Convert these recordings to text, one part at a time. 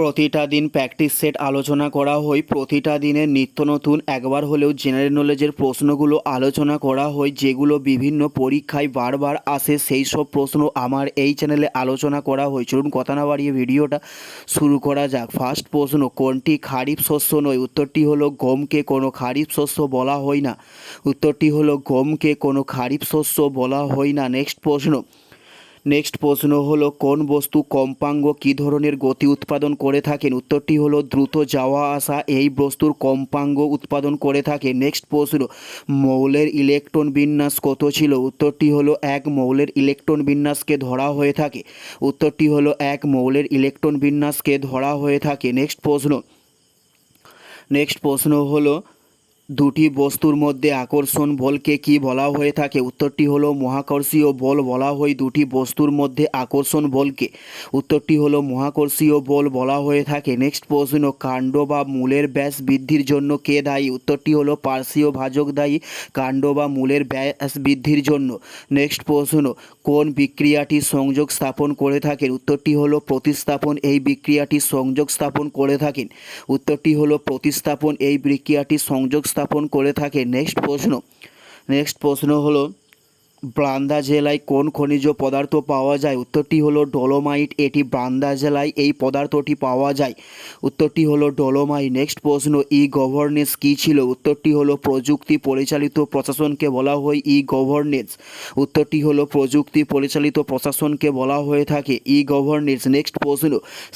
প্রতিটা দিন practice set আলোচনা করা হয়। প্রতিটা দিনের নিত্য নতুন একবার হলেও জেনারেল নলেজের প্রশ্নগুলো আলোচনা করা হয়, যেগুলো বিভিন্ন পরীক্ষায় বারবার আসে, সেই সব প্রশ্ন আমার এই চ্যানেলে আলোচনা করা হয়। চলুন কথা না বাড়িয়ে ভিডিওটা শুরু করা যাক। ফার্স্ট প্রশ্ন, কোনটি খারিফ শস্য নয়? উত্তরটি হলো গমকে কোনো খারিফ শস্য বলা হয় না। উত্তরটি হলো গমকে কোনো খারিফ শস্য বলা হয় না। নেক্সট প্রশ্ন নেক্সট প্রশ্ন হলো, কোন বস্তু কম্পাঙ্গ কী ধরনের গতি উৎপাদন করে থাকেন? উত্তরটি হলো, দ্রুত যাওয়া আসা এই বস্তুর কম্পাঙ্গ উৎপাদন করে থাকে। নেক্সট প্রশ্ন, মৌলের ইলেকট্রন বিন্যাস কত ছিল? উত্তরটি হলো, এক মৌলের ইলেকট্রন বিন্যাসকে ধরা হয়ে থাকে। উত্তরটি হলো, এক মৌলের ইলেকট্রন বিন্যাসকে ধরা হয়ে থাকে। নেক্সট প্রশ্ন নেক্সট প্রশ্ন হলো দুটি বস্তুর মধ্যে আকর্ষণ বলকে কি বলা হয়ে থাকে? উত্তরটি হলো মহাকর্ষীয় বল বলা হয় দুটি বস্তুর মধ্যে আকর্ষণ বলকে। উত্তরটি হলো মহাকর্ষীয় বল বলা হয়ে থাকে। নেক্সট প্রশ্ন, কাণ্ড বা মূলের ব্যাস বৃদ্ধির জন্য কে দায়ী? উত্তরটি হলো পার্শ্বীয় ভাজক দায়ী, কাণ্ড বা মূলের ব্যাস বৃদ্ধির জন্য। নেক্সট প্রশ্ন, কোন বিক্রিয়াটি সংযোগ স্থাপন করে থাকেন? উত্তরটি হলো প্রতিস্থাপন, এই বিক্রিয়াটি সংযোগ স্থাপন করে থাকেন। উত্তরটি হলো প্রতিস্থাপন, এই বিক্রিয়াটি সংযোগ করে থাকে। নেক্সট প্রশ্ন। নেক্সট প্রশ্ন হলো ব্রান্দা জেলায় কোন খনিজ পদার্থ পাওয়া যায়? উত্তরটি হলো ডলোমাইট। এটি ব্রান্দা জেলায় এই পদার্থটি পাওয়া যায়। উত্তরটি হলো ডলোমাইট। নেক্সট প্রশ্ন ই গভর্নেন্স কী ছিল? উত্তরটি হলো প্রযুক্তি পরিচালিত প্রশাসনকে বলা হয় ই গভর্নেন্স উত্তরটি হলো প্রযুক্তি পরিচালিত প্রশাসনকে বলা হয়ে থাকে ই গভর্নেন্স নেক্সট প্রশ্ন,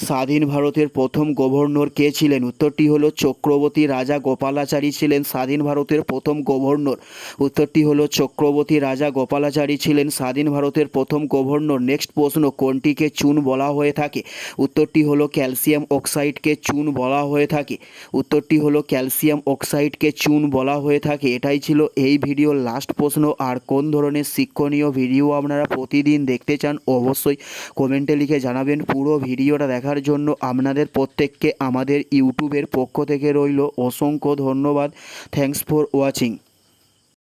স্বাধীন ভারতের প্রথম গভর্নর কে ছিলেন? উত্তরটি হলো চক্রবর্তী রাজা গোপালাচারী ছিলেন স্বাধীন ভারতের প্রথম গভর্নর উত্তরটি হলো চক্রবর্তী রাজা গোপালাচারী ছিলেন স্বাধীন ভারতের প্রথম গভর্নর। নেক্সট প্রশ্ন, কোনটিকে চুন বলা হয়ে থাকে? উত্তরটি হলো ক্যালসিয়াম অক্সাইডকে চুন বলা হয়ে থাকে। উত্তরটি হলো ক্যালসিয়াম অক্সাইডকে চুন বলা হয়ে থাকে। এটাই ছিল এই ভিডিওর লাস্ট প্রশ্ন। আর কোন ধরনের শিক্ষণীয় ভিডিও আপনারা প্রতিদিন দেখতে চান, অবশ্যই কমেন্টে লিখে জানাবেন। পুরো ভিডিওটা দেখার জন্য আপনাদের প্রত্যেককে আমাদের ইউটিউবের পক্ষ থেকে রইল। অসংখ্য ধন্যবাদ। Thanks for watching